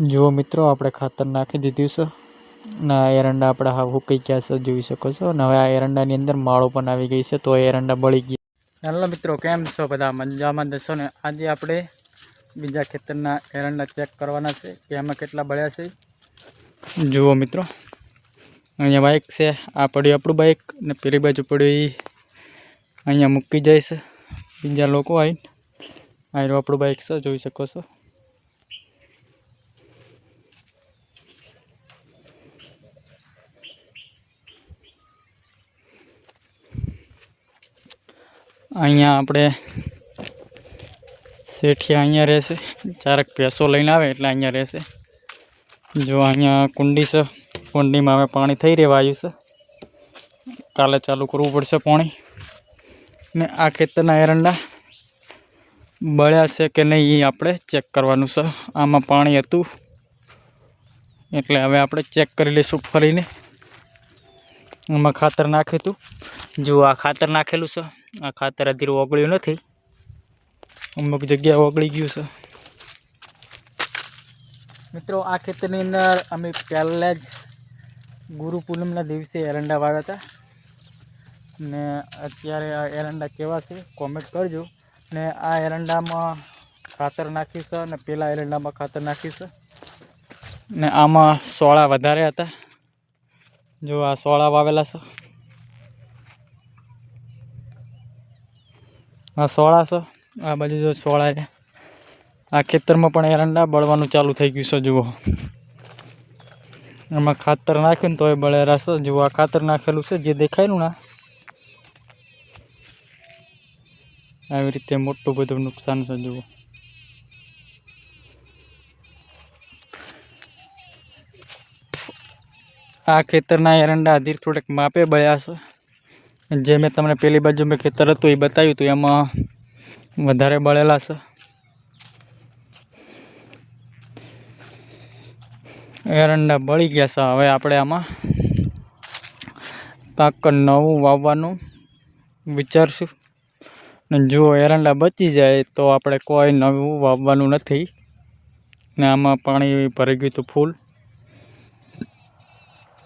જુઓ મિત્રો આપણે ખાતર નાખી દીધું છે. અને આ એરંડા આપણે હા હુકાઈ ગયા છે જોઈ શકો છો. અને હવે આ એરંડાની અંદર માળો પણ આવી ગઈ છે તો એ એરંડા બળી ગયા. હેલો મિત્રો કેમ છો બધા? મજામાં દસો ને? આજે આપણે બીજા ખેતરના એરંડા ચેક કરવાના છે કે એમાં કેટલા બળ્યા છે. જુઓ મિત્રો અહીંયા બાઇક છે આ પડ્યું આપણું બાઇક ને પેલી બાજુ પડ્યું એ અહીંયા મૂકી જાય છે. બીજા લોકો આવીને આ આપણું બાઇક છે જોઈ શકો છો. અહીંયા આપણે શેઠિયા અહીંયા રહેશે. ચારક ભેંસો લઈને આવે એટલે અહીંયા રહેશે. જો અહીંયા કુંડી છે, કુંડીમાં હવે પાણી થઈ રહેવા આવ્યું છે. કાલે ચાલુ કરવું પડશે પાણી. ને આ ખેતરના એરંડા બળ્યા છે કે નહીં એ આપણે ચેક કરવાનું છે. આમાં પાણી હતું. એટલે હવે આપણે ચેક કરી લઈશું ફરીને. આમાં ખાતર નાખ્યું હતું. જો આ ખાતર નાખેલું છે. આ ખાતર અધીરું ઓગળ્યું નથી. અમુક જગ્યા ઓગળી ગયું છે. મિત્રો, આ ખેતરની અંદર અમે પહેલાં જ ગુરુ પૂનમના દિવસે એરંડા વાવ્યા હતા. ને અત્યારે આ એરંડા કેવા છે કોમેન્ટ કરજો. ને આ એરંડામાં ખાતર નાખ્યું અને પેલા એરંડામાં ખાતર નાખ્યું ને આમાં સોળા વધારે હતા. જો આ સોળા વાવેલા છે. આ સોળા છે. આ બાજુ જો સોળા છે. આ ખેતરમાં પણ એરંડા બળવાનું ચાલુ થઈ ગયું છે, જુઓ. એમાં ખાતર નાખ્યું ને તોય બળેરા છે. જુઓ, આ ખાતર નાખેલું છે, જે દેખાયેલું ના આવી રીતે મોટું બધું નુકસાન છે, જુઓ. આ ખેતરના એરંડા અધીર થોડેક માપે બળ્યા છે. જે મેં તમને પેલી બાજુ મેં ખેતર હતું એ બતાવ્યું હતું, એમાં વધારે બળેલા છે. એરંડા બળી ગયા છે, હવે આપણે આમાં પાક નવું વાવવાનું વિચારશું. ને જો એરંડા બચી જાય તો આપણે કોઈ નવું વાવવાનું નથી. ને આમાં પાણી ભરી ગયું હતું ફૂલ.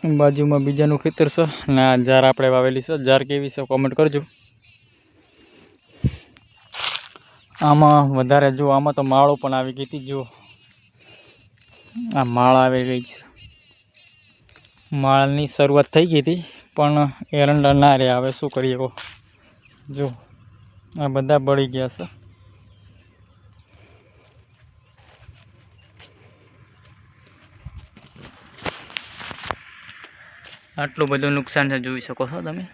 બાજુમાં બીજાનું ખેતર છે. અને આ જાર આપણે વાવેલી છે. જાર કેવી છે કોમેન્ટ કરજો. આમાં વધારે જો, આમાં તો માળો પણ આવી ગઈ હતી જો. આ માળ આવી ગઈ છે. માળની શરૂઆત થઈ ગઈ હતી, પણ એરંડા ના રે. હવે શું કરીએ જો, આ બધા બળી ગયા છે. આટલું બધું નુકસાન છે, જોઈ શકો છો તમે.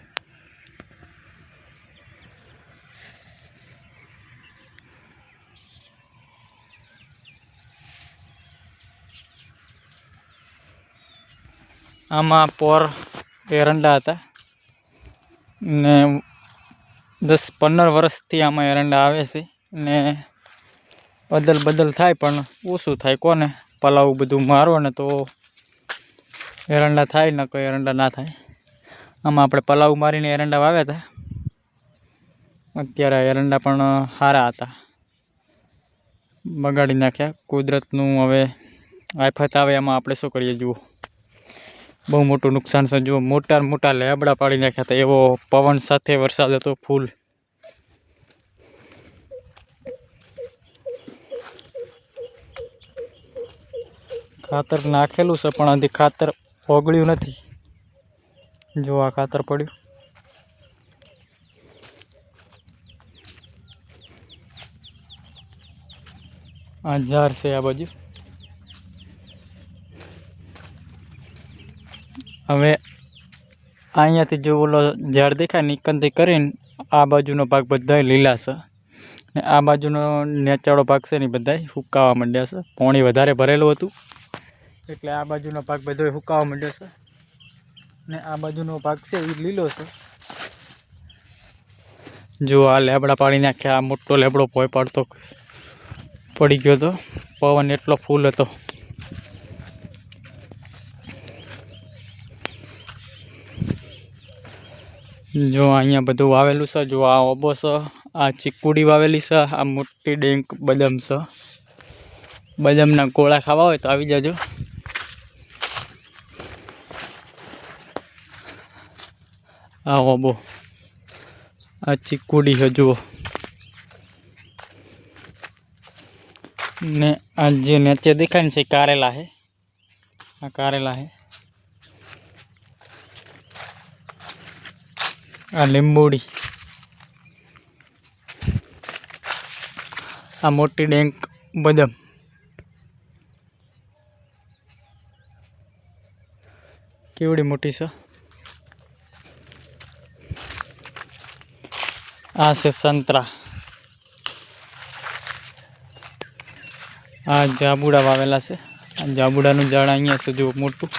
આમાં પોર એરંડા હતા. ને દસ પંદર વર્ષથી આમાં એરંડા આવે છે. ને અદલ બદલ થાય, પણ ઓછું થાય. કોને પલાવ બધું મારો ને તો એરંડા થાય ન કોઈ એરંડા ના થાય. આમાં આપણે પલાવ મારીને એરંડા વાવ્યા હતા અત્યારે એરંડા પણ સારા હતા. બગાડી નાખ્યા. કુદરતનું હવે આફત આવે એમાં આપણે શું કરીએ જુઓ. બહુ મોટું નુકસાન છે. જુઓ, મોટા મોટા લેબડા પાડી નાખ્યા હતા. એવો પવન સાથે વરસાદ હતો ફૂલ. ખાતર નાખેલું છે, પણ હજી ખાતર ઓગળ્યું નથી. જો આ ખાતર પડ્યું. આ ઝાર છે આ બાજુ. હવે અહીંયાથી જો ઓલો ઝાડ દેખાય નિકનથી કરીને આ બાજુનો ભાગ બધાય લીલા છે. ને આ બાજુનો નેચાળો ભાગ છે ને બધા સુકાવા માંડ્યા છે. પાણી વધારે ભરેલું હતું. એટલે આ બાજુનો ભાગ બધો સુકાવા માંડ્યો છે. ને આ બાજુનો ભાગ છે એ લીલો છે. જો આ લેબડા પાડી નાખ્યા, આ મોટો લેબડો પોય પાડતો પડી ગયો હતો પવન એટલો ફૂલ હતો. જો અહીંયા બધું વાવેલું છે, જો આ ઓબો છે, આ ચીકુડી વાવેલી છે, આ મોટી ડેંક બદામ છે. બદામના ગોળા ખાવા હોય તો આવી જાજો. આવો બો. આ ચીકુડી છે, જુઓ. ને આ જે નીચે દેખાય ને છે કારેલા છે. આ કારેલા છે. આ લીંબોડી. આ મોટી ડેંક બદામ. કેવડી મોટી છે? આ છે સંતરા. આ જાબુડા વાવેલા છે. આ જાબુડાનું ઝાડ અહીંયા છે, જુઓ મોટું.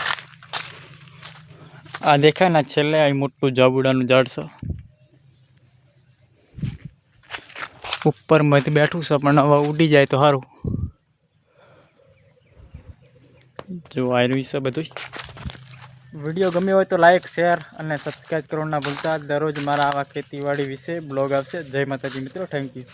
આ દેખાય ને છેલ્લે આ મોટું જાબુડાનું ઝાડ છે. ઉપર મધ બેઠું છે, પણ હવે ઉડી જાય તો સારું. જો આવ્યું છે બધું વીડિયો ગમ્યો હોય તો લાઇક શેર અને સબસ્ક્રાઈબ કરવાનું ના ભૂલતા. દરરોજ મારા આવા ખેતીવાડી વિશે બ્લોગ આવશે. જય માતાજી મિત્રો થેન્ક યુ